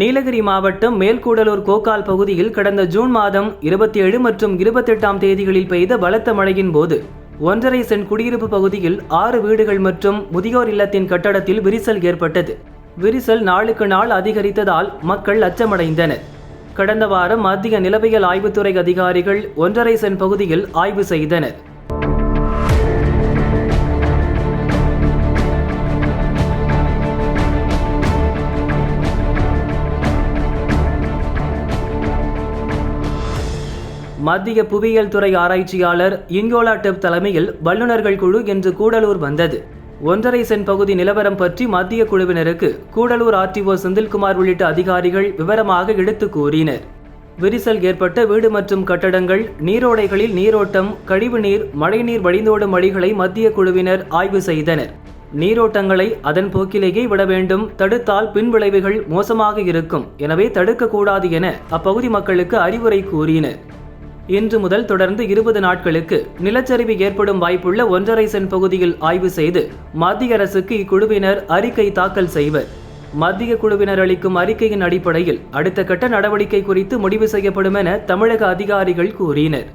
நீலகிரி மாவட்டம் மேல்கூடலூர் கோக்கால் பகுதியில் கடந்த ஜூன் மாதம் இருபத்தி ஏழு மற்றும் இருபத்தெட்டாம் தேதிகளில் பெய்த பலத்த மழையின் போது ஒன்றரை சென்ட் குடியிருப்பு பகுதியில் ஆறு வீடுகள் மற்றும் முதியோர் இல்லத்தின் கட்டடத்தில் விரிசல் ஏற்பட்டது. விரிசல் நாளுக்கு நாள் அதிகரித்ததால் மக்கள் அச்சமடைந்தனர். கடந்த வாரம் மத்திய நிலவியல் ஆய்வுத்துறை அதிகாரிகள் ஒன்றரை சென்ட் பகுதியில் ஆய்வு செய்தனர். மத்திய புவியியல் துறை ஆராய்ச்சியாளர் இங்கோலா டெப் தலைமையில் வல்லுநர்கள் குழு இன்று கூடலூர் வந்தது. ஒன்றரை சென் பகுதி நிலவரம் பற்றி மத்திய குழுவினருக்கு கூடலூர் ஆர்டிஓ செந்தில்குமார் உள்ளிட்ட அதிகாரிகள் விவரமாக எடுத்து கூறினர். விரிசல் ஏற்பட்ட வீடு மற்றும் கட்டடங்கள் நீரோடைகளில் நீரோட்டம் கழிவுநீர் மழைநீர் வழிந்தோடும் வழிகளை மத்திய குழுவினர் ஆய்வு செய்தனர். நீரோட்டங்களை அதன் போக்கிலேயே விட வேண்டும் தடுத்தால் பின்விளைவுகள் மோசமாக இருக்கும் எனவே தடுக்கக்கூடாது என அப்பகுதி மக்களுக்கு அறிவுரை கூறினர். இன்று முதல் தொடர்ந்து இருபது நாட்களுக்கு நிலச்சரிவு ஏற்படும் வாய்ப்புள்ள ஒன்றரை சென் பகுதியில் ஆய்வு செய்து மத்திய அரசுக்கு இக்குழுவினர் அறிக்கை தாக்கல் செய்வர். மத்திய குழுவினர் அளிக்கும் அறிக்கையின் அடிப்படையில் அடுத்த கட்ட நடவடிக்கை குறித்து முடிவு செய்யப்படும் என தமிழக அதிகாரிகள் கூறினர்.